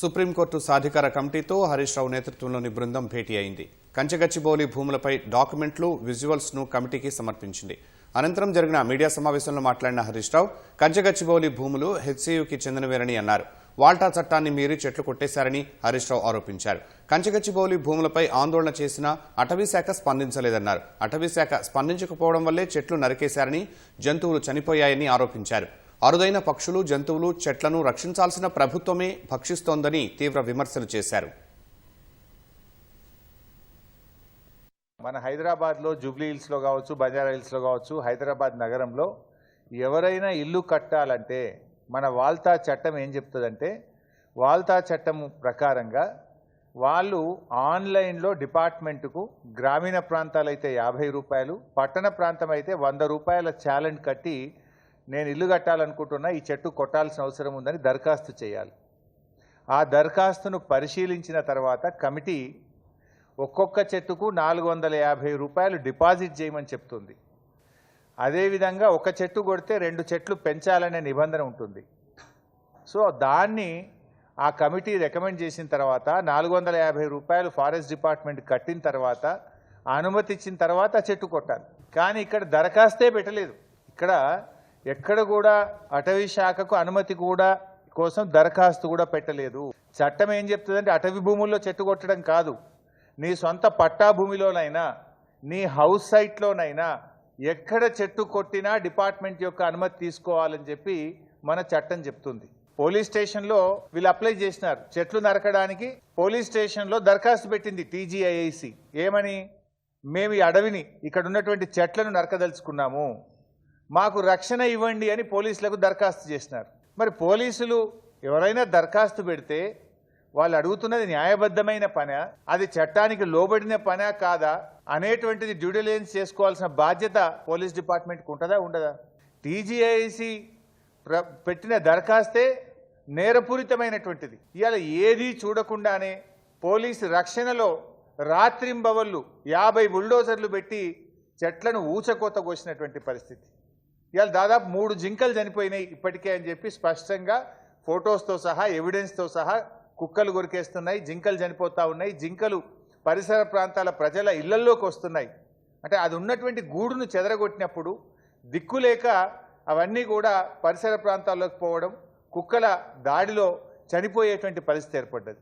Supreme court సాధికార కమిటీతో హరీష్ రావు నేతృత్వంలోని బృందం భేటీ అయింది. కంచగచ్చిబౌలి భూములపై డాక్యుమెంట్లు విజువల్స్ను కమిటీకి సమర్పించింది. అనంతరం జరిగిన మీడియా సమావేశంలో మాట్లాడిన హరీష్ రావు కంచగచ్చిబౌలి భూములు హెచ్సియుకి చెందినవేరని అన్నారు. వాల్టా చట్టాన్ని మీరి చెట్లు కొట్టేశారని హరీష్ రావు ఆరోపించారు. కంచగచ్చిబౌలి భూములపై ఆందోళన చేసినా అటవీశాఖ స్పందించలేదన్నారు. అటవీశాఖ స్పందించకపోవడం వల్లే చెట్లు నరికేశారని జంతువులు చనిపోయాయని ఆరోపించారు. అరుదైన పక్షులు జంతువులు చెట్లను రక్షించాల్సిన ప్రభుత్వమే భక్షిస్తోందని తీవ్ర విమర్శలు చేశారు. మన హైదరాబాద్లో జూబ్లీ హిల్స్లో కావచ్చు బజార్ హిల్స్లో కావచ్చు హైదరాబాద్ నగరంలో ఎవరైనా ఇల్లు కట్టాలంటే మన వాల్తా చట్టం ఏం చెప్తుందంటే వాల్తా చట్టం ప్రకారంగా వాళ్ళు ఆన్లైన్లో డిపార్ట్మెంట్కు గ్రామీణ ప్రాంతాలైతే యాభై రూపాయలు పట్టణ ప్రాంతం అయితే వంద రూపాయల ఛాలెంజ్ కట్టి నేను ఇల్లు కట్టాలనుకుంటున్నా ఈ చెట్టు కొట్టాల్సిన అవసరం ఉందని దరఖాస్తు చేయాలి. ఆ దరఖాస్తును పరిశీలించిన తర్వాత కమిటీ ఒక్కొక్క చెట్టుకు నాలుగు వందల యాభై రూపాయలు డిపాజిట్ చేయమని చెప్తుంది. అదేవిధంగా ఒక చెట్టు కొడితే రెండు చెట్లు పెంచాలనే నిబంధన ఉంటుంది. సో దాన్ని ఆ కమిటీ రికమెండ్ చేసిన తర్వాత నాలుగు వందల యాభై రూపాయలు ఫారెస్ట్ డిపార్ట్మెంట్ కట్టిన తర్వాత అనుమతి ఇచ్చిన తర్వాత ఆ చెట్టు కొట్టాలి. కానీ ఇక్కడ దరఖాస్తే పెట్టలేదు. ఇక్కడ ఎక్కడ కూడా అటవీ శాఖకు అనుమతి కూడా కోసం దరఖాస్తు కూడా పెట్టలేదు. చట్టం ఏం చెప్తుందంటే అటవీ భూముల్లో చెట్టు కొట్టడం కాదు. నీ సొంత పట్టా భూమిలోనైనా నీ హౌస్ సైట్లోనైనా ఎక్కడ చెట్టు కొట్టినా డిపార్ట్మెంట్ యొక్క అనుమతి తీసుకోవాలని చెప్పి మన చట్టం చెప్తుంది. పోలీస్ స్టేషన్లో వీళ్ళు అప్లై చేసినారు. చెట్లు నరకడానికి పోలీస్ స్టేషన్లో దరఖాస్తు పెట్టింది టీజీఐఐసి. ఏమని? మేము ఈ అడవిని ఇక్కడ ఉన్నటువంటి చెట్లను నరకదలుచుకున్నాము. మాకు రక్షణ ఇవ్వండి అని పోలీసులకు దరఖాస్తు చేసినారు. మరి పోలీసులు ఎవరైనా దరఖాస్తు పెడితే వాళ్ళు అడుగుతున్నది న్యాయబద్ధమైన పనా? అది చట్టానికి లోబడిన పనా కాదా? అనేటువంటిది డ్యూడిలెన్స్ చేసుకోవాల్సిన బాధ్యత పోలీస్ డిపార్ట్మెంట్కి ఉంటుందా ఉండదా? టీజీఐసి పెట్టిన దరఖాస్తే నేరపూరితమైనటువంటిది. ఇవాళ ఏది చూడకుండానే పోలీసు రక్షణలో రాత్రింబవళ్ళు యాభై బుల్డోజర్లు పెట్టి చెట్లను ఊచకోత కోసినటువంటి పరిస్థితి. ఇవాళ దాదాపు మూడు జింకలు చనిపోయినాయి ఇప్పటికే అని చెప్పి స్పష్టంగా ఫొటోస్తో సహా ఎవిడెన్స్తో సహా కుక్కలు కొరికేస్తున్నాయి జింకలు చనిపోతూ ఉన్నాయి. జింకలు పరిసర ప్రాంతాల ప్రజల ఇళ్ళల్లోకి వస్తున్నాయి. అంటే అది ఉన్నటువంటి గూడును చెదరగొట్టినప్పుడు దిక్కులేక అవన్నీ కూడా పరిసర ప్రాంతాల్లోకి పోవడం కుక్కల దాడిలో చనిపోయేటువంటి పరిస్థితి ఏర్పడ్డది.